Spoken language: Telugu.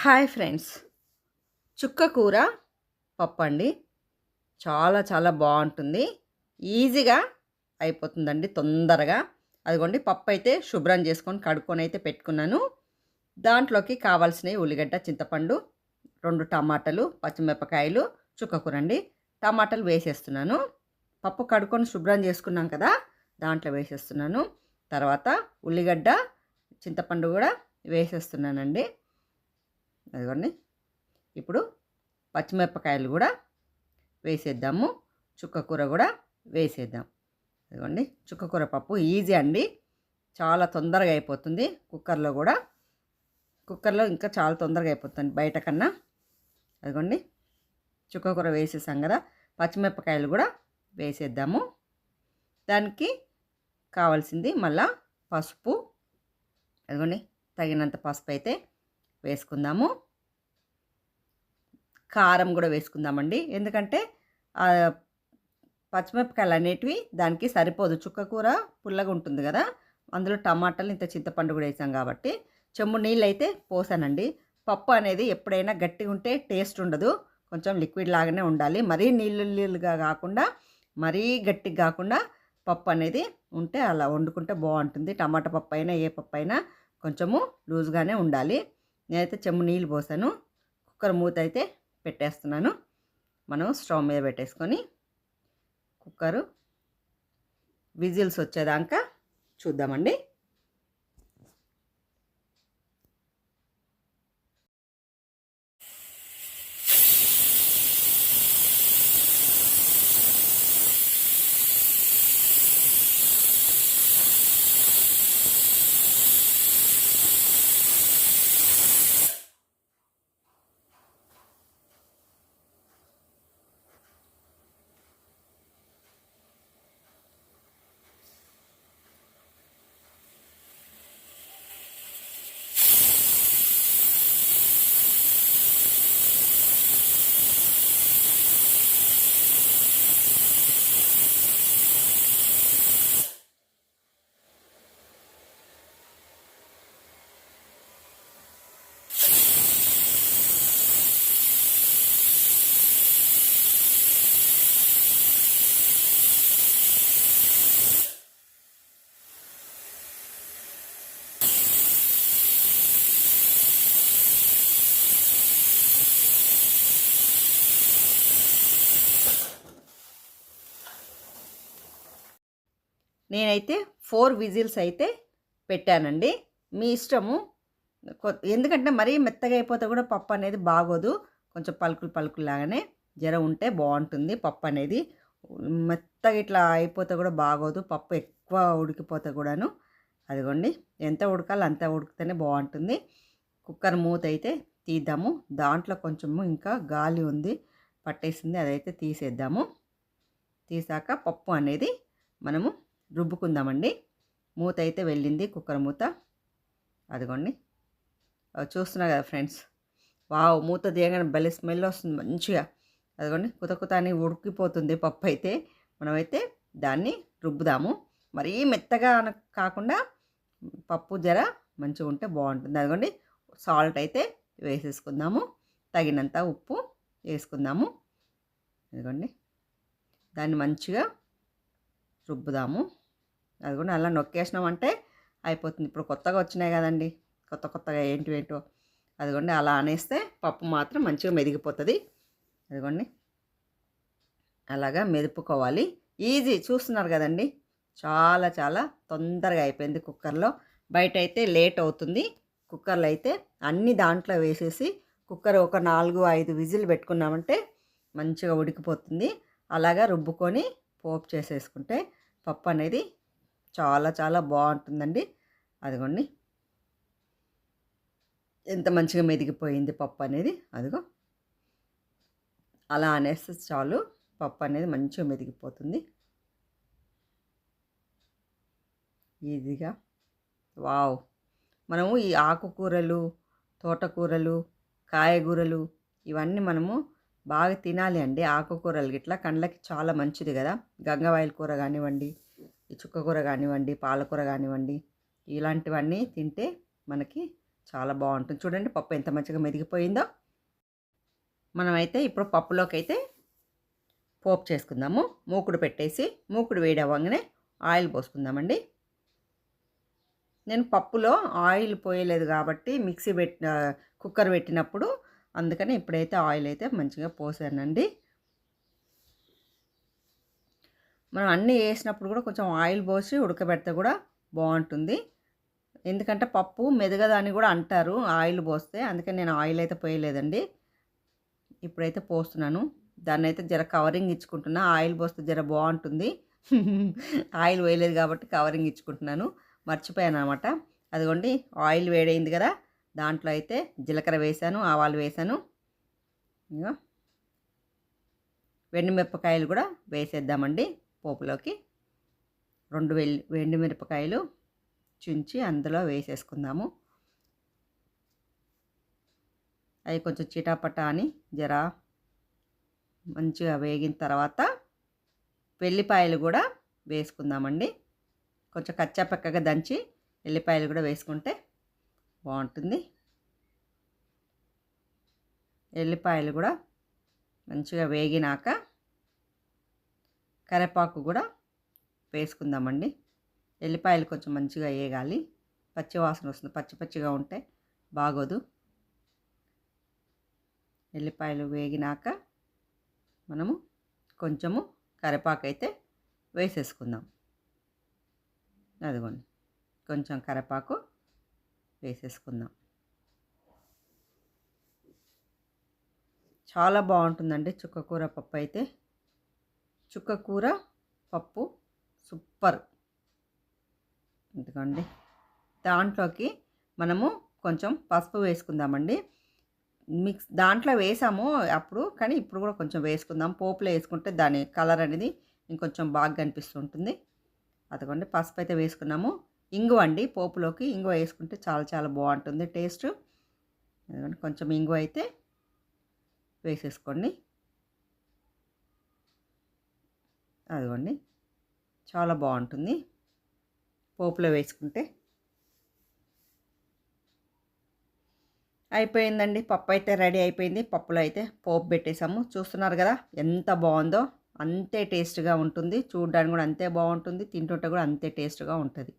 Hi friends. చుక్క కూర పప్పు అండి చాలా చాలా బాగుంటుంది. ఈజీగా అయిపోతుందండి తొందరగా. అదిగోండి పప్పు అయితే శుభ్రం చేసుకొని కడుక్కొని అయితే పెట్టుకున్నాను. దాంట్లోకి కావాల్సినవి ఉల్లిగడ్డ చింతపండు రెండు టమాటాలు పచ్చిమిరపకాయలు చుక్క కూర అండి. టమాటాలు వేసేస్తున్నాను. పప్పు కడుక్కొని శుభ్రం చేసుకున్నాం కదా దాంట్లో వేసేస్తున్నాను. తర్వాత ఉల్లిగడ్డ చింతపండు కూడా వేసేస్తున్నానండి. అదిగోండి ఇప్పుడు పచ్చిమిరపకాయలు కూడా వేసేద్దాము. చుక్క కూర కూడా వేసేద్దాం. అదిగోండి చుక్క కూర పప్పు ఈజీ అండి. చాలా తొందరగా అయిపోతుంది. కుక్కర్లో కూడా. కుక్కర్లో ఇంకా చాలా తొందరగా అయిపోతుంది బయట కన్నా. అదిగోండి చుక్కకూర వేసేసాం కదా. పచ్చిమిరపకాయలు కూడా వేసేద్దాము. దానికి కావాల్సింది మళ్ళా పసుపు. అదిగోండి తగినంత పసుపు అయితే వేసుకుందాము. కారం కూడా వేసుకుందామండి. ఎందుకంటే పచ్చిమిరపకాయలు అనేటివి దానికి సరిపోదు. చుక్క కూర పుల్లగా ఉంటుంది కదా అందులో టమాటాలు ఇంత చింతపండు కూడా వేసాం కాబట్టి. చెమ్ము నీళ్ళు అయితే పోసానండి. పప్పు అనేది ఎప్పుడైనా గట్టిగా ఉంటే టేస్ట్ ఉండదు. కొంచెం లిక్విడ్ లాగానే ఉండాలి. మరీ నీళ్ళు నీళ్ళుగా కాకుండా మరీ గట్టిగా కాకుండా పప్పు అనేది ఉంటే అలా వండుకుంటే బాగుంటుంది. టమాటా పప్పు అయినా ఏ పప్పు అయినా కొంచెము లూజ్గానే ఉండాలి. నేనైతే చెమ్ము నీళ్ళు పోసాను. కుక్కర్ మూత అయితే పెట్టేస్తున్నాను. మనం స్టవ్ మీద పెట్టేసుకొని కుక్కరు విజిల్స్ వచ్చేదాకా చూద్దామండి. నేనైతే ఫోర్ విజిల్స్ అయితే పెట్టానండి. మీ ఇష్టము? ఎందుకంటే మరీ మెత్తగా అయిపోతే కూడా పప్పు అనేది బాగోదు. కొంచెం పలుకులు పలుకులు లాగానే జర ఉంటే బాగుంటుంది పప్పు అనేది. మెత్తగా ఇట్లా అయిపోతే కూడా బాగోదు. పప్పు ఎక్కువ ఉడికిపోతే కూడాను. అదిగోండి. ఎంత ఉడకాలి అంత ఉడికితేనే బాగుంటుంది. కుక్కర్ మూత అయితే తీద్దాము. దాంట్లో కొంచెము ఇంకా గాలి ఉంది. పట్టేసింది. అదైతే తీసేద్దాము. తీసాక పప్పు అనేది మనము రుబ్బుకుందామండి. మూత అయితే వెళ్ళింది కుక్కర్ మూత. అదిగోండి. చూస్తున్నారు కదా ఫ్రెండ్స్. వావ్ మూత తీయగానే భలే స్మెల్ వస్తుంది మంచిగా. అదిగోండి కుత కుత అని ఉడికిపోతుంది పప్పు అయితే మనమైతే దాన్ని రుబ్బుదాము. మరీ మెత్తగా కాకుండా పప్పు జర మంచిగా ఉంటే బాగుంటుంది. అదిగోండి సాల్ట్ అయితే వేసేసుకుందాము. తగినంత ఉప్పు వేసుకుందాము. అదిగోండి దాన్ని మంచిగా రుబ్బుదాము. అది కూడా అలా నొక్కేసినామంటే అయిపోతుంది. ఇప్పుడు కొత్తగా వచ్చినాయి కదండి. కొత్త కొత్తగా ఏంటి. ఏంటో అదిగోండి అలా అనేస్తే పప్పు మాత్రం మంచిగా మెదిగిపోతుంది. అదిగోండి అలాగా మెదుపుకోవాలి. ఈజీ చూస్తున్నారు కదండి. చాలా చాలా తొందరగా అయిపోయింది కుక్కర్లో. బయట అయితే లేట్ అవుతుంది. కుక్కర్లో అయితే అన్ని దాంట్లో వేసేసి కుక్కర్ ఒక నాలుగు ఐదు విజిల్ పెట్టుకున్నామంటే మంచిగా ఉడికిపోతుంది. అలాగా రుబ్బుకొని పోపు చేసేసుకుంటే పప్పు అనేది చాలా చాలా బాగుంటుందండి. అదిగోండి. ఎంత మంచిగా మెదిగిపోయింది పప్పు అనేది. అదిగో. అలా అనేస్తే చాలు పప్పు అనేది మంచిగా మెదిగిపోతుంది. ఈజీగా వావ్. మనము ఈ ఆకుకూరలు తోటకూరలు కాయగూరలు ఇవన్నీ మనము బాగా తినాలి అండి. ఆకుకూరలు ఇట్లా కండ్లకి చాలా మంచిది కదా. గంగవాయిల కూర కానివ్వండి చుక్కకూర కానివ్వండి పాలకూర కానివ్వండి ఇలాంటివన్నీ తింటే మనకి చాలా బాగుంటుంది. చూడండి పప్పు ఎంత మంచిగా మెదిగిపోయిందో. మనమైతే ఇప్పుడు పప్పులోకి అయితే పోపు చేసుకుందాము. మూకుడు పెట్టేసి మూకుడు వేడి అవ్వగానే ఆయిల్ పోసుకుందామండి. నేను పప్పులో ఆయిల్ పోయలేదు కాబట్టి మిక్సీ పెట్టిన కుక్కర్ పెట్టినప్పుడు అందుకని ఇప్పుడైతే ఆయిల్ అయితే మంచిగా పోసానండి. మనం అన్నీ వేసినప్పుడు కూడా కొంచెం ఆయిల్ పోసి ఉడకబెడితే కూడా బాగుంటుంది. ఎందుకంటే పప్పు మెదగదని కూడా అంటారు ఆయిల్ పోస్తే. అందుకని నేను ఆయిల్ అయితే పోయలేదండి. ఇప్పుడైతే పోస్తున్నాను. దాన్ని అయితే జర కవరింగ్ ఇచ్చుకుంటున్నా. ఆయిల్ పోస్తే జర బాగుంటుంది. ఆయిల్ వేయలేదు కాబట్టి కవరింగ్ ఇచ్చుకుంటున్నాను. మర్చిపోయాను అనమాట. అదిగోండి ఆయిల్ వేడైంది కదా. దాంట్లో అయితే జీలకర్ర వేసాను ఆవాలు వేసాను ఇంకా మిరపకాయలు కూడా వేసేద్దామండి. పోపులోకి రెండు వెల్లి మిరపకాయలు చుంచి అందులో వేసేసుకుందాము. అవి కొంచెం చిటాపటా అని జర మంచిగా వేగిన తర్వాత వెల్లిపాయలు కూడా వేసుకుందామండి. కొంచెం కచ్చాపక్కగా దంచి ఎల్లిపాయలు కూడా వేసుకుంటే బాగుంటుంది. ఎల్లిపాయలు కూడా మంచిగా వేగినాక కరివేపాకు కూడా వేసుకుందామండి. ఎల్లిపాయలు కొంచెం మంచిగా వేగాలి. పచ్చి వాసన వస్తుంది. పచ్చి పచ్చిగా ఉంటే బాగోదు. ఎల్లిపాయలు వేగినాక మనము కొంచెము కరివేపాకు అయితే వేసేసుకుందాం. అదిగోండి. కొంచెం కరివేపాకు వేసేసుకుందాం. చాలా బాగుంటుందండి. చుక్కకూర పప్పు అయితే. చుక్కకూర పప్పు సూపర్. ఎందుకండి దాంట్లోకి మనము కొంచెం పసుపు వేసుకుందామండి. మిక్స్ దాంట్లో వేసాము అప్పుడు కానీ ఇప్పుడు కూడా కొంచెం వేసుకుందాం. పోపులో వేసుకుంటే దాని కలర్ అనేది ఇంకొంచెం బాగా కనిపిస్తుంటుంది. అదిగోండి పసుపు అయితే వేసుకున్నాము. ఇంగువ అండి పోపులోకి ఇంగువ వేసుకుంటే చాలా చాలా బాగుంటుంది టేస్ట్. కొంచెం ఇంగువ అయితే వేసేసుకోండి. అదిగోండి. చాలా బాగుంటుంది. పోపులో వేసుకుంటే. అయిపోయిందండి. పప్పు అయితే రెడీ అయిపోయింది. పప్పులో అయితే పోపు పెట్టేసాము చూస్తున్నారు కదా ఎంత బాగుందో. అంతే టేస్ట్గా ఉంటుంది. చూడడానికి కూడా అంతే బాగుంటుంది. తింటుంటే కూడా అంతే టేస్ట్గా ఉంటుంది.